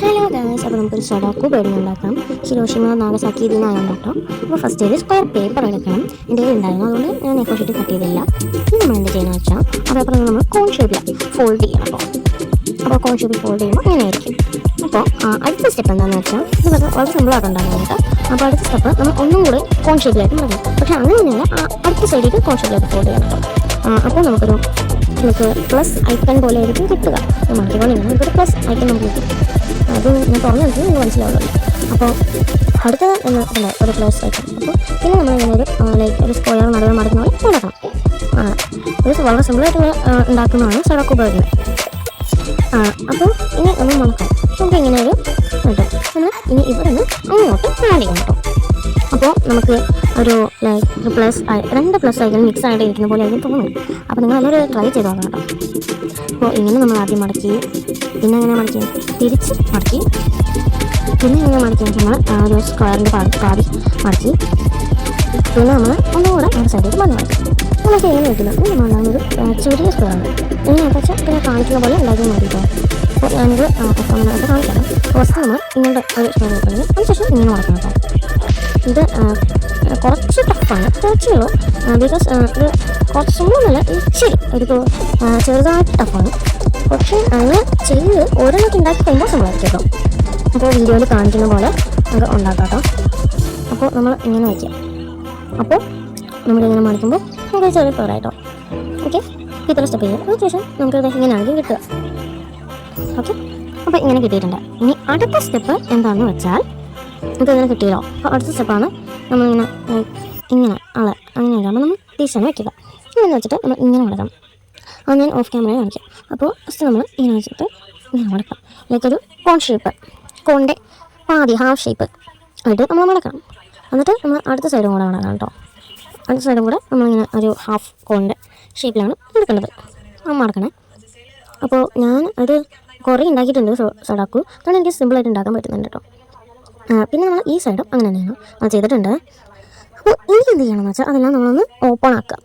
Hello guys അപ്പോൾ നമുക്കൊരു സൊഡാക്കു പേടി ഉണ്ടാക്കാം. ഹിരോഷിമ നാഗസാക്കി ഇതിൽ നിന്നാണ് കേട്ടോ. അപ്പോൾ ഫസ്റ്റ് ഒരു സ്ക്വയർ പേപ്പർ എടുക്കണം. എന്റെ കയ്യിൽ ഉണ്ടായിരുന്നു അതുകൊണ്ട് ഞാൻ എക്കോ ഷീറ്റ് കട്ട് ചെയ്തില്ല. ഇനി നമ്മൾ എന്ത് ചെയ്യുന്നത് വെച്ചാൽ ആ പേപ്പർ നമ്മൾ കോൺ ഷേപ്പിൽ ഫോൾഡ് ചെയ്യണം അപ്പോൾ അപ്പോൾ കോൺ ഷേപ്പിൽ ഫോൾഡ് ചെയ്യുമ്പോൾ അങ്ങനെ ആയിരിക്കും. അപ്പോൾ അടുത്ത സ്റ്റെപ്പ് എന്താണെന്ന് വെച്ചാൽ ഇത് വളരെ സിമ്പിളായിട്ട് നമുക്ക് അപ്പോൾ അടുത്ത സ്റ്റെപ്പ് നമ്മൾ ഒന്നും കൂടി കോൺ ഷേപ്പിലായിട്ട് മടങ്ങും പക്ഷേ അങ്ങനെ ആ അടുത്ത സൈഡിലേക്ക് കോൺ ഷേപ്പിലായിട്ട് ഫോൾഡ് ചെയ്യണം അപ്പോൾ നമുക്കൊരു നമുക്ക് പ്ലസ് ഐക്കൺ പോലെ ആയിരിക്കും കിട്ടുക. മാറ്റിക്കൊണ്ടിരിക്കണം നമുക്കൊരു പ്ലസ് ഐക്കൺ നമുക്ക് കിട്ടും. അത് ഞാൻ തുറന്നു വെച്ചാൽ നിങ്ങൾക്ക് മനസ്സിലാവുള്ളൂ അപ്പോൾ അടുത്തത് എന്ന് അല്ലേ ഒരു ക്ലോസ് ആയിട്ട് അപ്പോൾ പിന്നെ നമ്മൾ ഇങ്ങനെ ഒരു ലൈക്ക് ഒരു സ്കോയർ നടുവ് മടക്കുന്ന പോലെ ഉണ്ടാക്കണം ഇത് വളരെ സിമ്പിളായിട്ട് ഉണ്ടാക്കുന്നതാണ് സടക്കു ഉപയോഗിക്കുന്നത് അപ്പോൾ ഇനി ഒന്ന് മണക്കാം നമുക്ക് ഇങ്ങനെ ഒരു കേട്ടോ നമ്മൾ ഇനി ഇവിടെ നിന്ന് അങ്ങോട്ട് ആഡ് ചെയ്യണം കേട്ടോ. അപ്പോൾ നമുക്ക് ഒരു ലൈക്ക് പ്ലസ് രണ്ട് പ്ലസ് ഐക്കൺ മിക്സ് ആയിട്ട് ഇരിക്കുന്ന പോലെ ആയിരിക്കും തോന്നുന്നു അപ്പോൾ നിങ്ങൾ എല്ലാവരും ട്രൈ ചെയ്ത് നോക്കണം കേട്ടോ. അപ്പോൾ ഇങ്ങനെ നമ്മൾ ആദ്യം മടക്കി പിന്നെ എങ്ങനെ മടക്കി? തിരിച്ച് മടക്കി. പിന്നെ ഇങ്ങനെ മടക്കി? നമ്മൾ ആ ഒരു സ്ക്വയറിന്റെ പാതി മടക്കി. പിന്നെ നമ്മൾ ഒന്നുകൂടെ ആ സൈഡിലേക്ക് മണ്ണ് മടക്കി. നമുക്ക് എങ്ങനെ കിട്ടുന്നത് നമ്മൾ ഒരു ചെറിയ സ്ക്വയറാണ് ഇങ്ങനെ വെച്ചാൽ പിന്നെ കാണിക്കുന്ന പോലെ എല്ലാവരും മതി കേട്ടോ. അപ്പോൾ ഞാനിത് പെർഫോമൻസ് കാണിക്കാം. ഫസ്റ്റ് നമ്മൾ ഇങ്ങോട്ട് ഒരു സ്ക്വയർ വെക്കുന്നത് അതിനുശേഷം ഇങ്ങനെ മടക്കണം കേട്ടോ. ഇത് കുറച്ച് ടഫാണ് കുറച്ചേ ഉള്ളൂ. ബിക്കോസ് ഇത് കുറച്ചൊന്നുമല്ല ഇച്ചിരി ഒരു ചെറുതായിട്ട് ടഫാണ് പക്ഷേ അങ്ങനെ ചെയ്ത് ഓരോന്നൊക്കെ ഉണ്ടാക്കി കഴിയുമ്പോൾ സംഭവിക്കും കേട്ടോ അപ്പോൾ വീഡിയോയിൽ കാണിക്കുന്ന പോലെ നമുക്ക് ഉണ്ടാക്കാം കേട്ടോ അപ്പോൾ നമ്മൾ ഇങ്ങനെ വയ്ക്കാം. അപ്പോൾ നമ്മളിങ്ങനെ മണിക്കുമ്പോൾ നമുക്ക് ചെറിയ പേരായിട്ടോ ഓക്കെ ഇത്ര സ്റ്റെപ്പ് ചെയ്യാം അതിനുശേഷം നമുക്ക് ഇത് ഇങ്ങനെയാണെങ്കിൽ കിട്ടുക. ഓക്കെ അപ്പോൾ ഇങ്ങനെ കിട്ടിയിട്ടുണ്ട്. ഇനി അടുത്ത സ്റ്റെപ്പ് എന്താണെന്ന് വെച്ചാൽ നമുക്ക് ഇങ്ങനെ കിട്ടിയല്ലോ? അപ്പോൾ അടുത്ത സ്റ്റെപ്പാണ് നമ്മളിങ്ങനെ ഇങ്ങനെ ആളെ അങ്ങനെ ഇടാമ്പോൾ നമ്മൾ ടീച്ചറിനെ വയ്ക്കുക ഇങ്ങനെ വെച്ചിട്ട് നമ്മൾ ഇങ്ങനെ മടക്കണം അത് ഞാൻ ഓഫ് ക്യാമറ കാണിക്കാം. അപ്പോൾ ഫസ്റ്റ് നമ്മൾ ഇങ്ങനെ വെച്ചിട്ട് ഇങ്ങനെ കൊടുക്കാം. ഒരു കോൺ ഷേപ്പ് കോണിന്റെ പാതി ഹാഫ് ഷേപ്പ് ആയിട്ട് നമ്മൾ മടക്കണം. എന്നിട്ട് നമ്മൾ അടുത്ത സൈഡും കൂടെ മടക്കണം കേട്ടോ. അടുത്ത സൈഡും കൂടെ നമ്മളിങ്ങനെ ഒരു ഹാഫ് കോണിന്റെ ഷേപ്പിലാണ് എടുക്കേണ്ടത്. മടക്കണേ. അപ്പോൾ ഞാൻ അത് കുറേ ഉണ്ടാക്കിയിട്ടുണ്ട് സഡാക്കു. അതുകൊണ്ട് എനിക്ക് സിമ്പിളായിട്ട് ഉണ്ടാക്കാൻ പറ്റുന്നുണ്ട് കേട്ടോ. പിന്നെ നമ്മൾ ഈ സൈഡും അങ്ങനെ തന്നെയാണ്. ചെയ്തിട്ടുണ്ട്. അപ്പോൾ ഇനി എന്ത് ചെയ്യണമെന്ന് വെച്ചാൽ അതെല്ലാം നമ്മളൊന്ന് ഓപ്പൺ ആക്കുക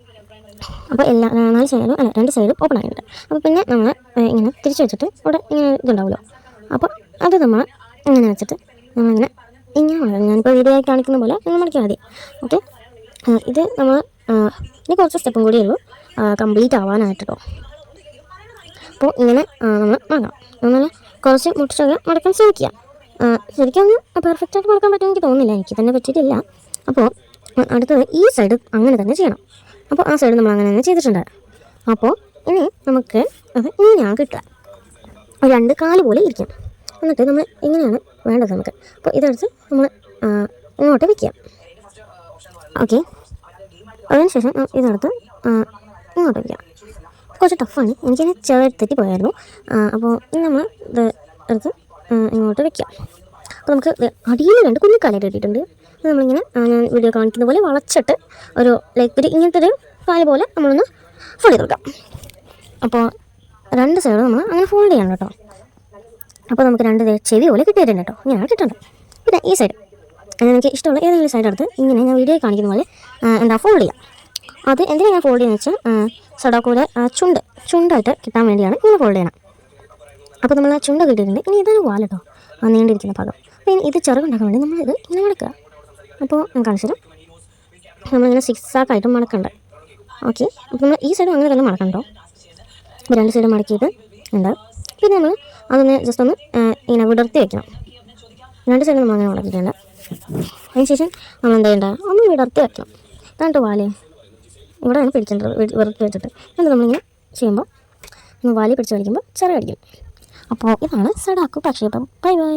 അപ്പോൾ എല്ലാ നാല് സൈഡും അല്ല രണ്ട് സൈഡും ഓപ്പൺ ആയിട്ടുണ്ട്. അപ്പോൾ പിന്നെ നമ്മൾ ഇങ്ങനെ തിരിച്ച് വെച്ചിട്ട് ഇവിടെ ഇങ്ങനെ ഇതുണ്ടാവുമല്ലോ. അപ്പോൾ അത് നമ്മൾ ഇങ്ങനെ വെച്ചിട്ട് നമ്മളിങ്ങനെ ഇങ്ങനെ മടങ്ങും ഞാനിപ്പോൾ വീഡിയോ ആയി കാണിക്കുന്ന പോലെ ഇങ്ങനെ മടക്കിയാൽ മതി ഓക്കെ ഇത് നമ്മൾ ഇനി കുറച്ച് സ്റ്റെപ്പും കൂടി ഉള്ളൂ. കംപ്ലീറ്റ് ആവാനായിട്ട്. കേട്ടോ അപ്പോൾ ഇങ്ങനെ നമ്മൾ മടങ്ങാം. എന്നാൽ കുറച്ച് മുട്ടിച്ചൊക്കെ മടക്കാൻ ശ്രമിക്കുക. ശരിക്കും പെർഫെക്റ്റ് ആയിട്ട് കൊടുക്കാൻ പറ്റുമെന്ന് തോന്നുന്നില്ല. എനിക്ക് തന്നെ പറ്റിയിട്ടില്ല. അപ്പോൾ അടുത്തത് ഈ സൈഡ് അങ്ങനെ തന്നെ ചെയ്യണം. അപ്പോൾ ആ സൈഡ് നമ്മൾ അങ്ങനെ തന്നെ ചെയ്തിട്ടുണ്ട്. അപ്പോൾ ഇനി നമുക്ക് അത് ഇങ്ങനെയാണ് കിട്ടുക. രണ്ട് കാൽ പോലെ ഇരിക്കും. എന്നിട്ട് നമ്മൾ ഇങ്ങനെയാണ് വേണ്ടത് നമുക്ക്. അപ്പോൾ ഇതെടുത്ത് നമ്മൾ ഇങ്ങോട്ട് വയ്ക്കുക ഓക്കെ. അതിനുശേഷം ശേഷം ഇതെടുത്ത് ഇങ്ങോട്ട് വയ്ക്കുക കുറച്ച് ടഫാണ് എനിക്കതിനെ ചേർത്തിട്ട് പോയായിരുന്നു അപ്പോൾ നമ്മൾ ഇത് എടുത്ത് ഇങ്ങോട്ട് വെക്കാം. അപ്പോൾ നമുക്ക് അടിയിൽ രണ്ട് കുഞ്ഞു കിട്ടിയിട്ടുണ്ട്. ഇത് നമ്മളിങ്ങനെ ഞാൻ വീഡിയോ കാണിക്കുന്ന പോലെ വളച്ചിട്ട് ഒരു ലൈക്ക് ഒരു ഇങ്ങനത്തെ ഒരു കാൽ പോലെ നമ്മളൊന്ന് ഫോൾഡ് ചെയ്ത് കൊടുക്കാം. അപ്പോൾ രണ്ട് സൈഡും നമ്മൾ അങ്ങനെ ഫോൾഡ് ചെയ്യണം കേട്ടോ. അപ്പോൾ നമുക്ക് രണ്ട് ചെവി പോലെ കിട്ടിയിട്ടുണ്ട് കേട്ടോ. ഇങ്ങനെയാണ് കിട്ടേണ്ടത് പിന്നെ ഈ സൈഡ് എനിക്ക് ഇഷ്ടമുള്ള ഏതെങ്കിലും സൈഡ് എടുത്ത് ഇങ്ങനെ ഞാൻ വീഡിയോ കാണിക്കുന്ന പോലെ എന്താ ഫോൾഡ് ചെയ്യാം. അത് എന്തിനാണ് ഞാൻ ഫോൾഡ് ചെയ്യുന്നത് വെച്ചാൽ സഡാക്കൂടെ ചുണ്ട് ചുണ്ടായിട്ട് കിട്ടാൻ വേണ്ടിയാണ് ഇങ്ങനെ ഫോൾഡ് ചെയ്യണം. അപ്പോൾ നമ്മൾ ആ ചുണ്ട കിട്ടിയിട്ടുണ്ട്. ഇനി ഇതാണ് വാലട്ടോ ആ നീണ്ടിരിക്കുന്ന ഭാഗം. അപ്പോൾ ഇനി ഇത് ചെറുകുണ്ടാക്കാൻ വേണ്ടി നമ്മളിത് ഇങ്ങനെ മടക്കുക അപ്പോൾ ഞാൻ തരാം. നമ്മളിങ്ങനെ സിക്സ് ആക്കായിട്ട് മടക്കണ്ട. ഓക്കെ അപ്പോൾ നമ്മൾ ഈ സൈഡും അങ്ങനെ തന്നെ മടക്കണ്ടോ രണ്ട് സൈഡ് മടക്കിയിട്ട് ഉണ്ട് പിന്നെ നമ്മൾ അതൊന്ന് ജസ്റ്റ് ഒന്ന് ഇങ്ങനെ വിടർത്തി വയ്ക്കണം രണ്ട് സൈഡും നമ്മൾ അങ്ങനെ മടക്കിയിട്ടുണ്ട് അതിന് ശേഷം നമ്മൾ എന്താ ചെയ്യേണ്ടത് ഒന്ന് വിടർത്തി വയ്ക്കണം എന്നിട്ട് വാലേ ഇവിടെയാണ് പിടിക്കേണ്ടത്. വി- വിടർത്തി വെച്ചിട്ട്. എന്നിട്ട് നമ്മളിങ്ങനെ ചെയ്യുമ്പോൾ ഒന്ന് വാലി പിടിച്ച് വലിക്കുമ്പോൾ ചെറിയ അടിക്കും. അപ്പോൾ ഇതാണ് സഡാക്കു പക്ഷേ ബൈ ബൈ.